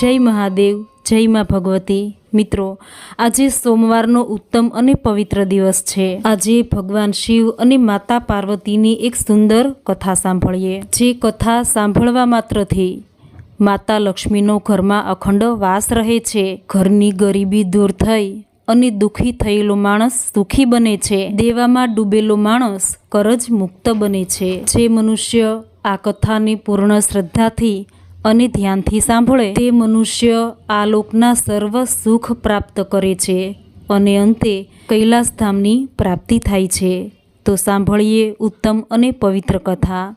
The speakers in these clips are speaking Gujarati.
જય મહાદેવ, જય મા ભગવતી. મિત્રો, આજે સોમવારનો ઉત્તમ અને પવિત્ર દિવસ છે. આજે ભગવાન શિવ અને માતા પાર્વતીની એક સુંદર કથા સાંભળીએ. જે કથા સાંભળવા માત્રથી માતા લક્ષ્મીનો ઘરમાં અખંડ વાસ રહે છે. ઘરની ગરીબી દૂર થઈ અને દુઃખી થયેલો માણસ સુખી બને છે. દેવામાં ડૂબેલો માણસ કરજ મુક્ત બને છે. જે મનુષ્ય આ કથાની પૂર્ણ શ્રદ્ધાથી અને ધ્યાનથી સાંભળે. તે મનુષ્ય આ લોકના સર્વ સુખ પ્રાપ્ત કરે છે અને અંતે કૈલાસધામની પ્રાપ્તિ થાય છે. તો સાંભળીએ ઉત્તમ અને પવિત્ર કથા.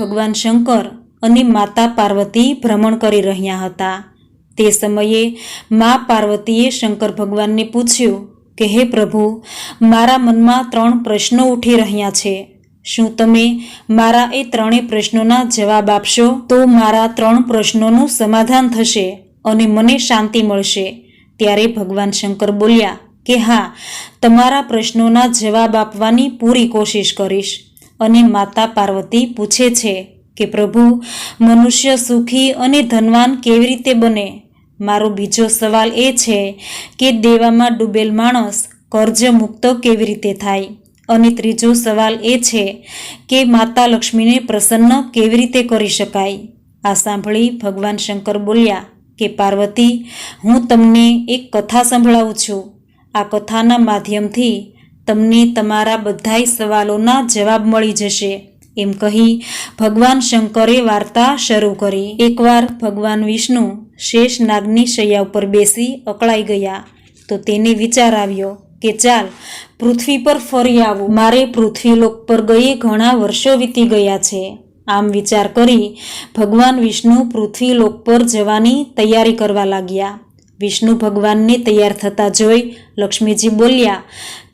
ભગવાન શંકર અને માતા પાર્વતી ભ્રમણ કરી રહ્યા હતા. તે સમયે મા પાર્વતીએ શંકર ભગવાનને પૂછ્યું કે, હે પ્રભુ, મારા મનમાં ત્રણ પ્રશ્નો ઉઠી રહ્યા છે. શું તમે મારા એ ત્રણેય પ્રશ્નોના જવાબ આપશો? તો મારા ત્રણ પ્રશ્નોનું સમાધાન થશે અને મને શાંતિ મળશે. ત્યારે ભગવાન શંકર બોલ્યા કે હા, તમારા પ્રશ્નોના જવાબ આપવાની પૂરી કોશિશ કરીશ. અને માતા પાર્વતી પૂછે છે કે, પ્રભુ, મનુષ્ય સુખી અને ધનવાન કેવી રીતે બને? મારો બીજો સવાલ એ છે કે દેવામાં ડૂબેલ માણસ કર્જ મુક્ત કેવી રીતે થાય? અને ત્રીજો સવાલ એ છે કે માતા લક્ષ્મીને પ્રસન્ન કેવી રીતે કરી શકાય? આ સાંભળી ભગવાન શંકર બોલ્યા કે, પાર્વતી, હું તમને એક કથા સંભળાવું છું. આ કથાના માધ્યમથી તમને તમારા બધાય સવાલોના જવાબ મળી જશે. એમ કહી ભગવાન શંકરે વાર્તા શરૂ કરી. એકવાર ભગવાન વિષ્ણુ શેષ નાગની શૈયા ઉપર બેસી અકળાઈ ગયા, તો તેને વિચાર આવ્યો કે ચાલ, પૃથ્વી પર ફરી આવું. મારે પૃથ્વીલોક પર ગયે ઘણા વર્ષો વીતી ગયા છે. આમ વિચાર કરી ભગવાન વિષ્ણુ પૃથ્વીલોક પર જવાની તૈયારી કરવા લાગ્યા. વિષ્ણુ ભગવાનને તૈયાર થતા જોઈ લક્ષ્મીજી બોલ્યા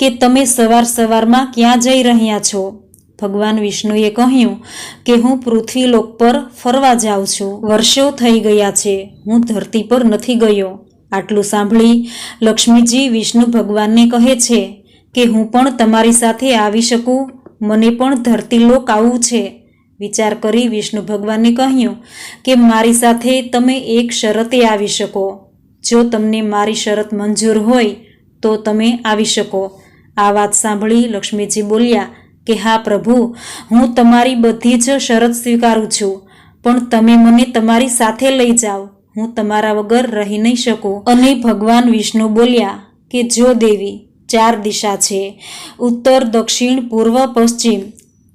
કે તમે સવાર સવારમાં ક્યાં જઈ રહ્યા છો? ભગવાન વિષ્ણુએ કહ્યું કે હું પૃથ્વીલોક પર ફરવા જાઉં છું. વર્ષો થઈ ગયા છે. હું ધરતી પર નથી ગયો. આટલું સાંભળી લક્ષ્મીજી વિષ્ણુ ભગવાનને કહે છે કે હું પણ તમારી સાથે આવી શકું, મને પણ ધરતીલોક આવવું છે. વિચાર કરી વિષ્ણુ ભગવાને કહ્યું કે મારી સાથે તમે એક શરતે આવી શકો. જો તમને મારી શરત મંજૂર હોય તો તમે આવી શકો. આ વાત સાંભળી લક્ષ્મીજી બોલ્યા કે, હા પ્રભુ, હું તમારી બધી જ શરત સ્વીકારું છું, પણ તમે મને તમારી સાથે લઈ જાઓ. હું તમારા વગર રહી નહીં શકું. અને ભગવાન વિષ્ણુ બોલ્યા કે, જો દેવી, ચાર દિશા છે. ઉત્તર, દક્ષિણ, પૂર્વ, પશ્ચિમ.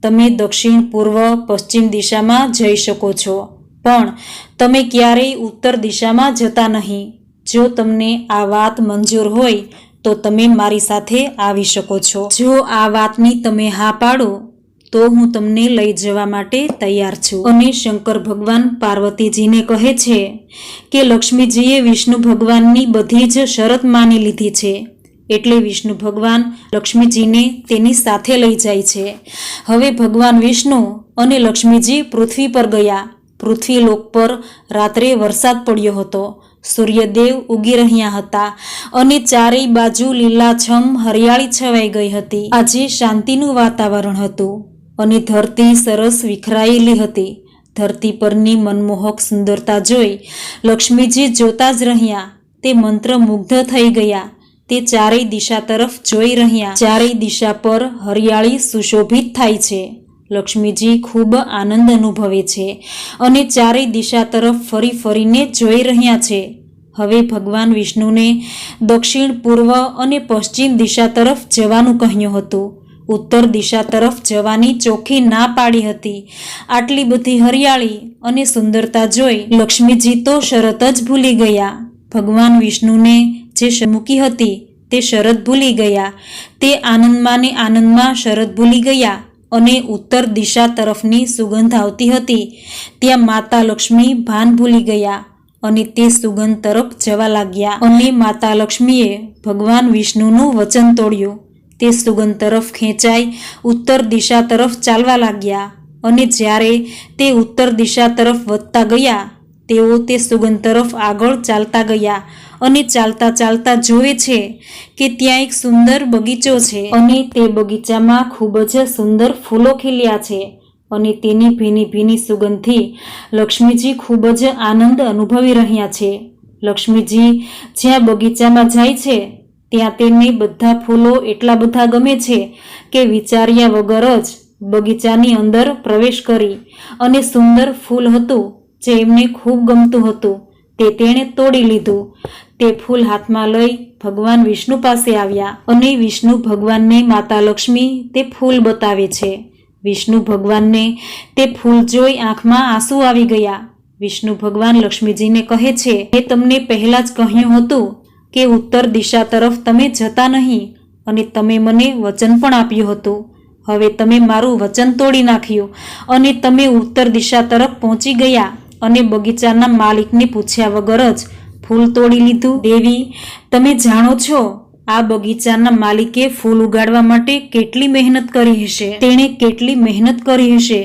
તમે દક્ષિણ, પૂર્વ, પશ્ચિમ દિશામાં જઈ શકો છો. પણ તમે ક્યારેય ઉત્તર દિશામાં જતા નહીં. જો તમને આ વાત મંજૂર હોય, તો તમે મારી સાથે આવી શકો છો. જો આ વાતની તમે હા પાડો તો હું તમને લઈ જવા માટે તૈયાર છું. અને શંકર ભગવાન પાર્વતીજીને કહે છે કે લક્ષ્મીજીએ વિષ્ણુ ભગવાનની બધી જ શરત માની લીધી છે. એટલે વિષ્ણુ ભગવાન લક્ષ્મીજીને તેની સાથે લઈ જાય છે. હવે ભગવાન વિષ્ણુ અને લક્ષ્મીજી પૃથ્વી પર ગયા. પૃથ્વી લોક પર રાત્રે વરસાદ પડ્યો હતો. સૂર્યદેવ ઉગી રહ્યા હતા અને ચારેય બાજુ લીલાછમ હરિયાળી છવાઈ ગઈ હતી. આજે શાંતિનું વાતાવરણ હતું. અને ધરતી સરસ વિખરાયેલી હતી. ધરતી પરની મનમોહક સુંદરતા જોઈ લક્ષ્મીજી જોતા જ રહ્યા. તે મંત્ર મુગ્ધ થઈ ગયા. તે ચારેય દિશા તરફ જોઈ રહ્યા. ચારેય દિશા પર હરિયાળી સુશોભિત થાય છે. લક્ષ્મીજી ખૂબ આનંદ અનુભવે છે અને ચારેય દિશા તરફ ફરી ફરીને જોઈ રહ્યા છે. હવે ભગવાન વિષ્ણુને દક્ષિણ, પૂર્વ અને પશ્ચિમ દિશા તરફ જવાનું કહ્યું હતું. ઉત્તર દિશા તરફ જવાની ચોખ્ખી ના પાડી હતી. આટલી બધી હરિયાળી અને સુંદરતા જોઈ લક્ષ્મીજી તો શરત જ ભૂલી ગયા. ભગવાન વિષ્ણુને જે મૂકી હતી તે શરત ભૂલી ગયા. તે આનંદમાં ને આનંદમાં શરત ભૂલી ગયા અને ઉત્તર દિશા તરફની સુગંધ આવતી હતી. ત્યાં માતા લક્ષ્મી ભાન ભૂલી ગયા અને તે સુગંધ તરફ જવા લાગ્યા. અને માતા લક્ષ્મીએ ભગવાન વિષ્ણુનું વચન તોડ્યું. તે સુગંધ તરફ ખેંચાઈ ઉત્તર દિશા તરફ ચાલવા લાગ્યા અને જ્યારે તે ઉત્તર દિશા તરફ વધતા ગયા, તેઓ તે સુગંધ તરફ આગળ ચાલતા ગયા અને ચાલતા ચાલતા જોવે છે કે ત્યાં એક સુંદર બગીચો છે અને તે બગીચામાં ખૂબ જ સુંદર ફૂલો ખીલ્યા છે અને તેની ભીની ભીની સુગંધથી લક્ષ્મીજી ખૂબ જ આનંદ અનુભવી રહ્યા છે. લક્ષ્મીજી જ્યાં બગીચામાં જાય છે ત્યાં તેમને બધા ફૂલો એટલા બધા ગમે છે કે વિચાર્યા વગર જ બગીચાની અંદર પ્રવેશ કરી અને સુંદર ફૂલ હતું જે એમને ખૂબ ગમતું હતું. તે તેણે તોડી લીધું. તે ફૂલ હાથમાં લઈ ભગવાન વિષ્ણુ પાસે આવ્યા અને વિષ્ણુ ભગવાનને માતા લક્ષ્મી તે ફૂલ બતાવે છે. વિષ્ણુ ભગવાનને તે ફૂલ જોઈ આંખમાં આંસુ આવી ગયા. વિષ્ણુ ભગવાન લક્ષ્મીજીને કહે છે, મેં તમને પહેલાં જ કહ્યું હતું કે ઉત્તર દિશા તરફ તમે જતા નહીં અને તમે મને વચન પણ આપ્યું હતું. હવે તમે મારું વચન તોડી નાખ્યું અને તમે ઉત્તર દિશા તરફ પહોંચી ગયા અને બગીચાના માલિકને પૂછ્યા વગર જ ફૂલ તોડી લીધું. દેવી, તમે જાણો છો આ બગીચાના માલિકે ફૂલ ઉગાડવા માટે કેટલી મહેનત કરી હશે? તેણે કેટલી મહેનત કરી હશે?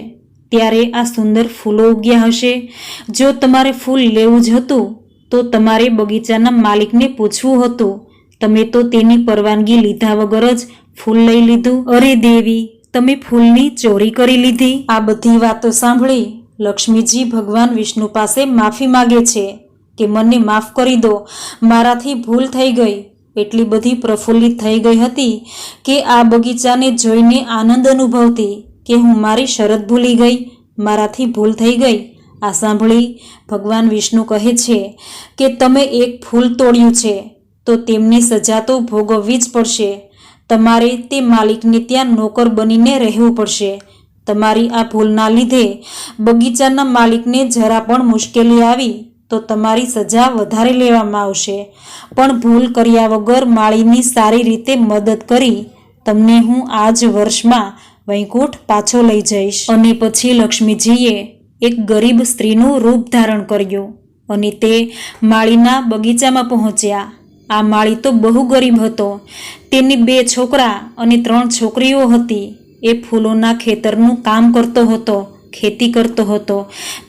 ત્યારે આ સુંદર ફૂલો ઉગ્યા હશે. જો તમારે ફૂલ લેવું જ હતું તો તમારે બગીચાના માલિકને પૂછવું હતું. તમે તો તેની પરવાનગી લીધા વગર જ ફૂલ લઈ લીધું. અરે દેવી, તમે ફૂલની ચોરી કરી લીધી. આ બધી વાતો સાંભળી લક્ષ્મીજી ભગવાન વિષ્ણુ પાસે માફી માગે છે કે મને માફ કરી દો. મારાથી ભૂલ થઈ ગઈ. એટલી બધી પ્રફુલ્લિત થઈ ગઈ હતી કે આ બગીચાને જોઈને આનંદ અનુભવતી કે હું મારી શરત ભૂલી ગઈ. મારાથી ભૂલ થઈ ગઈ. આ સાંભળી ભગવાન વિષ્ણુ કહે છે કે તમે એક ફૂલ તોડ્યું છે, તો તેમની સજા તો ભોગવવી જ પડશે. તમારે તે માલિકને ત્યાં નોકર બનીને રહેવું પડશે. તમારી આ ભૂલના લીધે બગીચાના માલિકને જરા પણ મુશ્કેલી આવી, તો તમારી સજા વધારે લેવામાં આવશે. પણ ભૂલ કર્યા વગર માળીની સારી રીતે મદદ કરી, તમને હું આ જ વર્ષમાં વૈકુંઠ પાછો લઈ જઈશ. અને પછી લક્ષ્મીજીએ એક ગરીબ સ્ત્રીનું રૂપ ધારણ કર્યું અને તે માળીના બગીચામાં પહોંચ્યા. આ માળી તો બહુ ગરીબ હતો. તેની બે છોકરા અને ત્રણ છોકરીઓ હતી. એ ફૂલોના ખેતરનું કામ કરતો હતો, ખેતી કરતો હતો.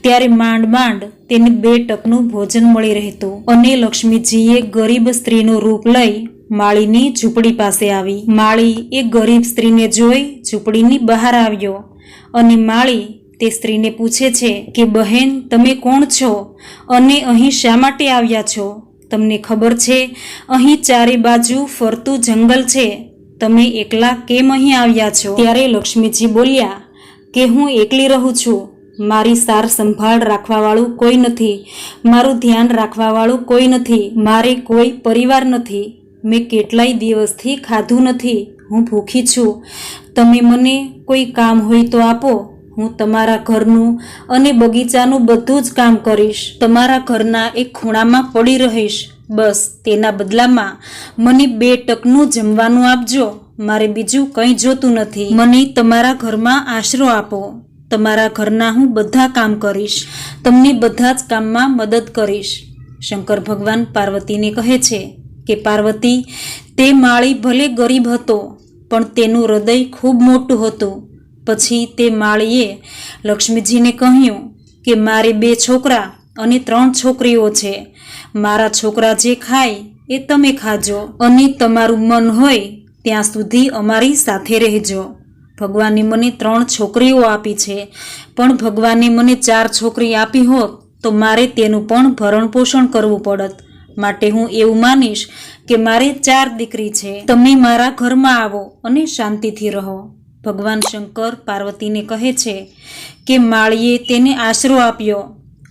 ત્યારે માંડ માંડ તેને બે ટકનું ભોજન મળી રહેતું અને લક્ષ્મીજીએ ગરીબ સ્ત્રીનું રૂપ લઈ માળીની ઝૂંપડી પાસે આવી. માળી એ ગરીબ સ્ત્રીને જોઈ ઝૂંપડીની બહાર આવ્યો અને માળી તે સ્ત્રીને પૂછે છે કે, બહેન, તમે કોણ છો? અને અહીં શા માટે આવ્યા છો? તમને ખબર છે, અહીં ચારે બાજુ ફરતું જંગલ છે. તમે એકલા કેમ અહીં આવ્યા છો? ત્યારે લક્ષ્મીજી બોલ્યા, કે હું એકલી રહું છું. મારી સાર સંભાળ રાખવાવાળું કોઈ નથી. મારું ધ્યાન રાખવાવાળું કોઈ નથી. મારે કોઈ પરિવાર નથી. મેં કેટલાય દિવસથી ખાધું નથી. હું ભૂખી છું. તમે મને કોઈ કામ હોય તો આપો. હું તમારા ઘરનું અને બગીચાનું બધું જ કામ કરીશ. તમારા ઘરના એક ખૂણામાં પડી રહીશ. બસ, તેના બદલામાં મને બે ટકનું જમવાનું આપજો. મારે બીજું કંઈ જોતું નથી. મને તમારા ઘરમાં આશરો આપો. તમારા ઘરના હું બધા કામ કરીશ. તમને બધા જ કામમાં મદદ કરીશ. શંકર ભગવાન પાર્વતીને કહે છે કે, પાર્વતી, તે માળી ભલે ગરીબ હતો, પણ તેનું હૃદય ખૂબ મોટું હતું. પછી તે માળીએ લક્ષ્મીજીને કહ્યું કે મારે બે છોકરા અને ત્રણ છોકરીઓ છે. મારા છોકરા જે ખાય એ તમે ખાજો અને તમારું મન હોય ત્યાં સુધી અમારી સાથે રહેજો. ભગવાને મને ત્રણ છોકરીઓ આપી છે. પણ ભગવાને મને ચાર છોકરી આપી હોત તો મારે તેનું પણ ભરણ પોષણ કરવું પડત. માટે હું એવું માનીશ કે મારે ચાર દીકરી છે. તમે મારા ઘરમાં આવો અને શાંતિથી રહો. ભગવાન શંકર પાર્વતીને કહે છે કે માળીએ તેને આશરો આપ્યો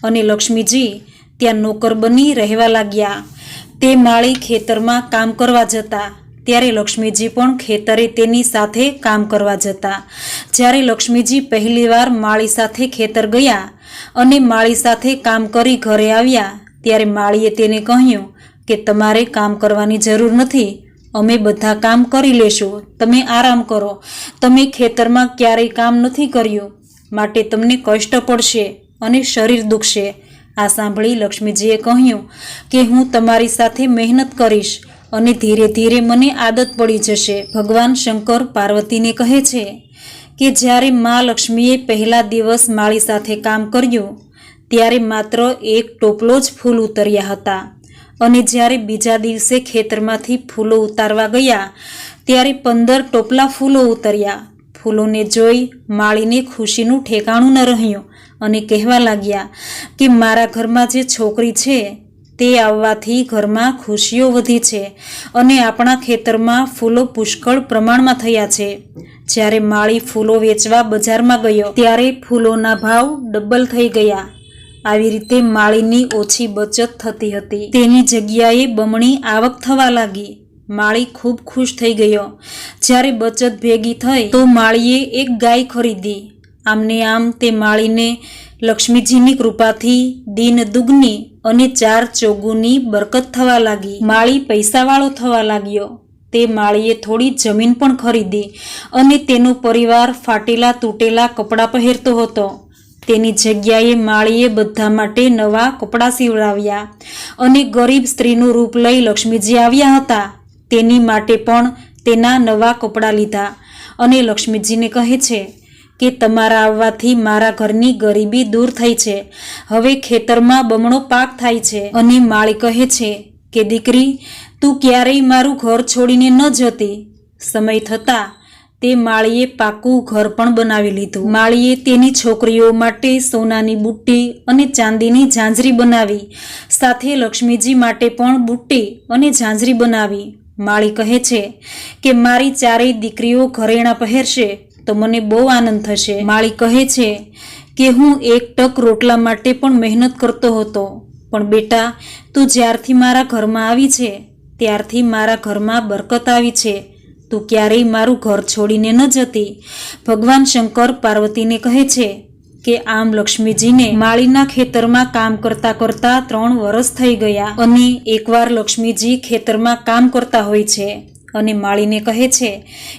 અને લક્ષ્મીજી ત્યાં નોકર બની રહેવા લાગ્યા. તે માળી ખેતરમાં કામ કરવા જતા. ત્યારે લક્ષ્મીજી પણ ખેતરે તેની સાથે કામ કરવા જતા. જ્યારે લક્ષ્મીજી પહેલીવાર માળી સાથે ખેતર ગયા અને માળી સાથે કામ કરી ઘરે આવ્યા, ત્યારે માળીએ તેને કહ્યું કે તમારે કામ કરવાની જરૂર નથી. અમે બધા કામ કરી લેશું. તમે આરામ કરો. તમે ખેતરમાં ક્યારેય કામ નથી કર્યું. માટે તમને કષ્ટ પડશે અને શરીર દુખશે. આ સાંભળી લક્ષ્મીજીએ કહ્યું કે હું તમારી સાથે મહેનત કરીશ અને ધીરે ધીરે મને આદત પડી જશે. ભગવાન શંકર પાર્વતીને કહે છે કે જ્યારે મા લક્ષ્મીએ પહેલા દિવસ માળી સાથે કામ કર્યું, ત્યારે માત્ર એક ટોપલો જ ફૂલ ઉતર્યા હતા. અને જ્યારે બીજા દિવસે ખેતરમાંથી ફૂલો ઉતારવા ગયા, ત્યારે પંદર ટોપલા ફૂલો ઉતર્યા. ફૂલોને જોઈ માળીને ખુશીનું ઠેકાણું ન રહ્યું અને કહેવા લાગ્યા કે મારા ઘરમાં જે છોકરી છે, તે આવવાથી ઘરમાં ખુશીઓ વધી છે અને આપણા ખેતરમાં ફૂલો પુષ્કળ પ્રમાણમાં થયા છે. જ્યારે માળી ફૂલો વેચવા બજારમાં ગયો, ત્યારે ફૂલોના ભાવ ડબલ થઈ ગયા. આવી રીતે માળીની ઓછી બચત થતી હતી. તેની જગ્યાએ બમણી આવક થવા લાગી. માળી ખૂબ ખુશ થઈ ગયો. જ્યારે બચત ભેગી થઈ તો માળીએ એક ગાય ખરીદી. આમને આમ તે માળીને લક્ષ્મીજીની કૃપાથી દિન દુગની અને ચાર ચોગુની બરકત થવા લાગી. માળી પૈસાવાળો થવા લાગ્યો. તે માળીએ થોડી જમીન પણ ખરીદી અને તેનો પરિવાર ફાટેલા તૂટેલા કપડાં પહેરતો હતો. તેની જગ્યાએ માળીએ બધા માટે નવા કપડાં સીવડાવ્યા અને ગરીબ સ્ત્રીનું રૂપ લઈ લક્ષ્મીજી આવ્યા હતા. તેની માટે પણ તેના નવા કપડાં લીધા અને લક્ષ્મીજીને કહે છે કે, તમારા આવવાથી મારા ઘરની ગરીબી દૂર થઈ છે. હવે ખેતરમાં બમણો પાક થાય છે. અને માળી કહે છે કે, દીકરી, તું ક્યારેય મારું ઘર છોડીને ન જતી. સમય થતાં તે માળીએ પાકું ઘર પણ બનાવી લીધું. માળીએ તેની છોકરીઓ માટે સોનાની બુટ્ટી અને ચાંદીની ઝાંઝરી બનાવી. સાથે લક્ષ્મીજી માટે પણ બુટ્ટી અને ઝાંઝરી બનાવી. માળી કહે છે કે, મારી ચારેય દીકરીઓ ઘરેણાં પહેરશે તો મને બહુ આનંદ થશે. માળી કહે છે કે, હું એક ટક રોટલા માટે પણ મહેનત કરતો હતો. પણ બેટા, તું જ્યારથી મારા ઘરમાં આવી છે, ત્યારથી મારા ઘરમાં બરકત આવી છે. તું ક્યારેય મારું ઘર છોડીને ન જતી. ભગવાન શંકર પાર્વતીને કહે છે કે આમ લક્ષ્મીજીને માળીના ખેતરમાં કામ કરતા કરતા ત્રણ વર્ષ થઈ ગયા અને એકવાર લક્ષ્મીજી ખેતરમાં કામ કરતા હોય છે અને માળીને કહે છે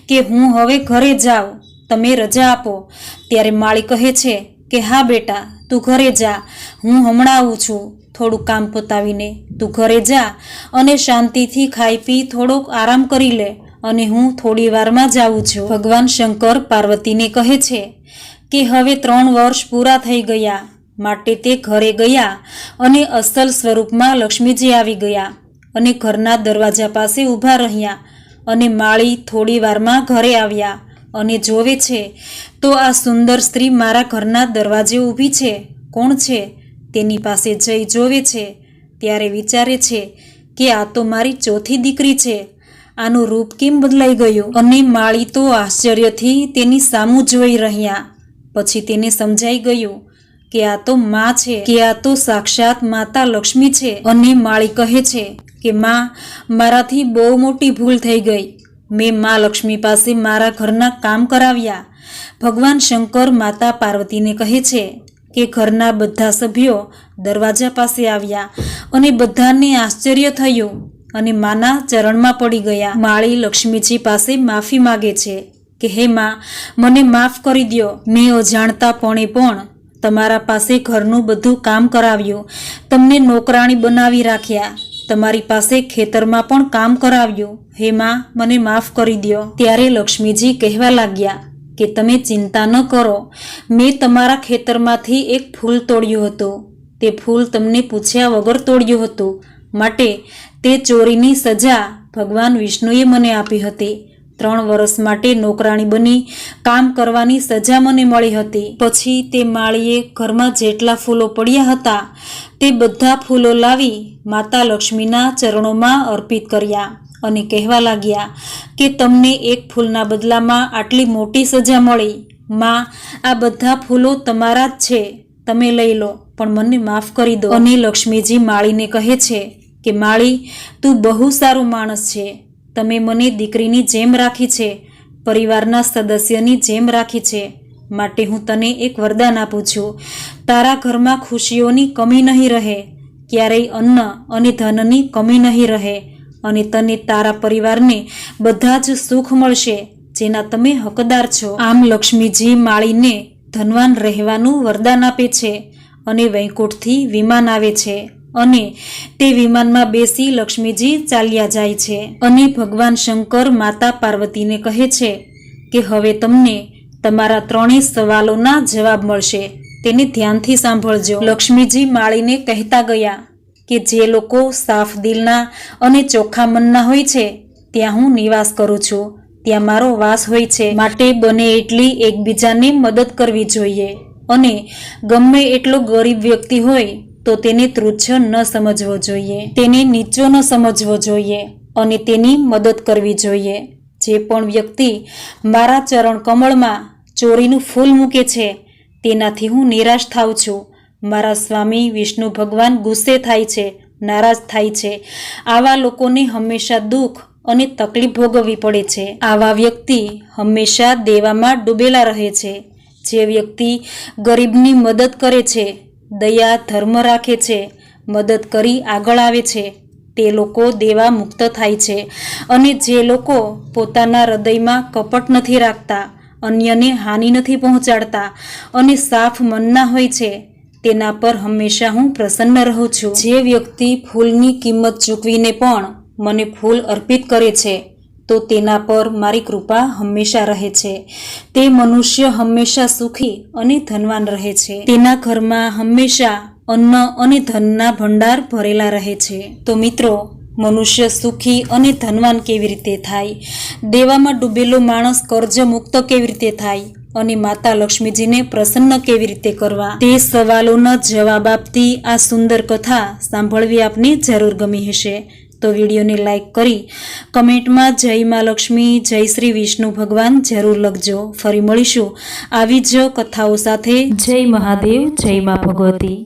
કે હું હવે ઘરે જાઉં, તમે રજા આપો. ત્યારે માળી કહે છે કે હા બેટા, તું ઘરે જા, હું હમણાં આવું છું. થોડું કામ પતાવીને તું ઘરે જા અને શાંતિથી ખાઈ પી થોડોક આરામ કરી લે. અને હું થોડી વારમાં જાઉં છું. ભગવાન શંકર પાર્વતીને કહે છે કે હવે ત્રણ વર્ષ પૂરા થઈ ગયા, માટે તે ઘરે ગયા અને અસલ સ્વરૂપમાં લક્ષ્મીજી આવી ગયા અને ઘરના દરવાજા પાસે ઊભા રહ્યા અને માળી થોડી વારમાં ઘરે આવ્યા અને જોવે છે, તો આ સુંદર સ્ત્રી મારા ઘરના દરવાજે ઊભી છે? કોણ છે? તેની પાસે જઈ જોવે છે, ત્યારે વિચારે છે કે આ તો મારી ચોથી દીકરી છે. આનું રૂપ કેમ બદલાઈ ગયું? અને માળી તો આશ્ચર્યથી તેની સામું જોઈ રહ્યા. પછી તેને સમજાઈ ગયું કે આ તો માં છે, કે આ તો સાક્ષાત માતા લક્ષ્મી છે. અને માળી કહે છે કે, માં, મારાથી બહુ મોટી ભૂલ થઈ ગઈ. મેં મા લક્ષ્મી પાસે મારા ઘરના કામ કરાવ્યા. ભગવાન શંકર માતા પાર્વતીને કહે છે કે, ઘરના બધા સભ્યો દરવાજા પાસે આવ્યા અને બધાને આશ્ચર્ય થયું. અને માના ચરણમાં પડી ગયા. માળી લક્ષ્મીજી પાસે માફી માગે છે કે, હે માં, મને માફ કરી દ્યો. મેં અજાણતાપણે પણ તમારા પાસે ઘરનું બધું કામ કરાવ્યું. તમને નોકરાણી બનાવી રાખ્યા. તમારી પાસે ખેતરમાં પણ કામ કરાવ્યું. હે માં, મને માફ કરી દ્યો. ત્યારે લક્ષ્મીજી કહેવા લાગ્યા કે, તમે ચિંતા ન કરો. મેં તમારા ખેતરમાંથી એક ફૂલ તોડ્યું હતું. તે ફૂલ તમને પૂછ્યા વગર તોડ્યું હતું. માટે તે ચોરીની સજા ભગવાન વિષ્ણુએ મને આપી હતી. ત્રણ વર્ષ માટે નોકરાણી બની કામ કરવાની સજા મને મળી હતી. પછી તે માળીએ ઘરમાં જેટલા ફૂલો પડ્યા હતા તે બધા ફૂલો લાવી માતા લક્ષ્મીના ચરણોમાં અર્પિત કર્યા અને કહેવા લાગ્યા કે તમને એક ફૂલના બદલામાં આટલી મોટી સજા મળી. માં, આ બધા ફૂલો તમારા જ છે. તમે લઈ લો, પણ મને માફ કરી દો. અને લક્ષ્મીજી માળીને કહે છે કે, માળી, તું બહુ સારો માણસ છે. તમે મને દીકરીની જેમ રાખી છે, પરિવારના સદસ્યની જેમ રાખી છે. માટે હું તને એક વરદાન આપું છું. તારા ઘરમાં ખુશીઓની કમી નહીં રહે, ક્યારેય અન્ન અને ધનની કમી નહીં રહે, અને તને તારા પરિવારને બધા જ સુખ મળશે, જેના તમે હકદાર છો. આમ લક્ષ્મીજી માળીને ધનવાન રહેવાનું વરદાન આપે છે અને વૈકુંઠથી વિમાન આવે છે. અને તે વિમાનમાં બેસી લક્ષ્મીજી ચાલ્યા જાય છે. અને ભગવાન શંકર માતા પાર્વતીને કહે છે કે, હવે તમને તમારા ત્રણેય સવાલોના જવાબ મળશે. તેને ધ્યાનથી સાંભળજો. લક્ષ્મીજી માળીને કહેતા ગયા કે, જે લોકો સાફ દિલના અને ચોખ્ખા મનના હોય છે, ત્યાં હું નિવાસ કરું છું. ત્યાં મારો વાસ હોય છે. માટે બને એટલી એકબીજાને મદદ કરવી જોઈએ. અને ગમે એટલો ગરીબ વ્યક્તિ હોય તો તેને તૃચ્છ ન સમજવો જોઈએ. તેને નીચો ન સમજવો જોઈએ અને તેની મદદ કરવી જોઈએ. જે પણ વ્યક્તિ મારા ચરણ કમળમાં ચોરીનું ફૂલ મૂકે છે, તેનાથી હું નિરાશ થાઉં છું. મારા સ્વામી વિષ્ણુ ભગવાન ગુસ્સે થાય છે, નારાજ થાય છે. આવા લોકોને હંમેશા દુઃખ અને તકલીફ ભોગવવી પડે છે. આવા વ્યક્તિ હંમેશા દેવામાં ડૂબેલા રહે છે. જે વ્યક્તિ ગરીબની મદદ કરે છે દયા ધર્મ રાખે છે, મદદ કરી આગળ આવે છે, તે લોકો દેવા મુક્ત થાય છે. અને જે લોકો પોતાના હૃદયમાં કપટ નથી રાખતા, અન્યને હાનિ નથી પહોંચાડતા અને સાફ મનના હોય છે, તેના પર હંમેશા હું પ્રસન્ન રહું છું. જે વ્યક્તિ ફૂલની કિંમત ચૂકવીને પણ મને ફૂલ અર્પિત કરે છે તો તેના પર મારી કૃપા હંમેશા રહે છે. તે મનુષ્ય હંમેશા સુખી અને ધનવાન રહે છે. તેના ઘરમાં હંમેશા અન્ન અને ધનના ભંડાર ભરેલા રહે છે. તો મિત્રો, મનુષ્ય સુખી અને ધનવાન કેવી રીતે થાય? દેવામાં ડૂબેલો માણસ કર્જ મુક્ત કેવી રીતે થાય? અને માતા લક્ષ્મીજીને પ્રસન્ન કેવી રીતે કરવા? તે સવાલોના જવાબ આપતી આ સુંદર કથા સાંભળવી આપને જરૂર ગમી હશે. તો વિડીયોને લાઇક કરી કમેન્ટમાં જય મા લક્ષ્મી, જય શ્રી વિષ્ણુ ભગવાન જરૂર લખજો. ફરી મળીશું. આવી જ કથાઓ સાથે જય મહાદેવ, જય મા ભગવતી.